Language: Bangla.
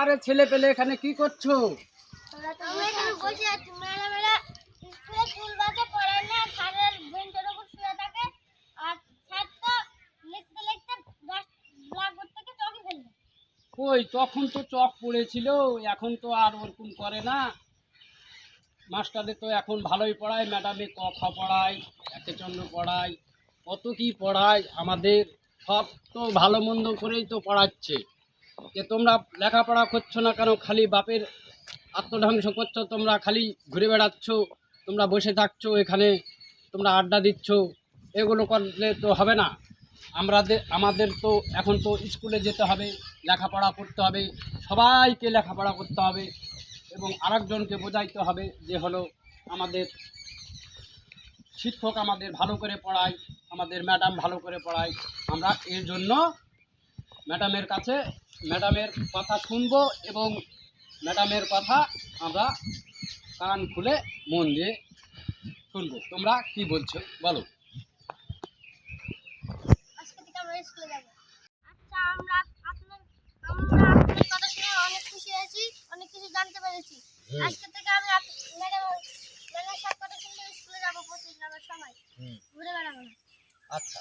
আরে ছেলে পেলে এখানে কি করছ? কই তখন তো চক পড়েছিল এখন তো আর ওরকম করে না। মাস্টারে তো এখন ভালোই পড়ায় ম্যাডামে ক খ পড়ায় একে চন্দ্র পড়ায় কত কি পড়ায় আমাদের সব তো ভালো মন্দ করেই তো পড়াচ্ছে। যে তোমরা লেখাপড়া করছ না কেন, খালি বাপের আত্মধ্বংস করছ, তোমরা খালি ঘুরে বেড়াচ্ছ, তোমরা বসে থাকছো এখানে, তোমরা আড্ডা দিচ্ছ, এগুলো করলে তো হবে না। আমাদের আমাদের তো এখন তো স্কুলে যেতে হবে, লেখাপড়া করতে হবে, সবাইকে লেখাপড়া করতে হবে এবং আরেকজনকে বোঝাইতে হবে যে হলো আমাদের শিক্ষক আমাদের ভালো করে পড়ায়, আমাদের ম্যাডাম ভালো করে পড়ায়। আমরা এর জন্য ম্যাডামের কাছে ম্যাডামের কথা শুনব এবং ম্যাডামের কথা আমরা কান খুলে মন দিয়ে শুনব। তোমরা কি বলছো? বলো। আজকে থেকে আমরা আচ্ছা আমরা আপনার আমরা আপনার কথা শুনে অনেক খুশি হয়েছি অনেক কিছু জানতে পেরেছি। আজকে থেকে আমি ম্যাডাম সব কথা শুনতে স্কুলে যাব প্রতিদিন আমার সময়। ঘুরে বেড়াবো আচ্ছা।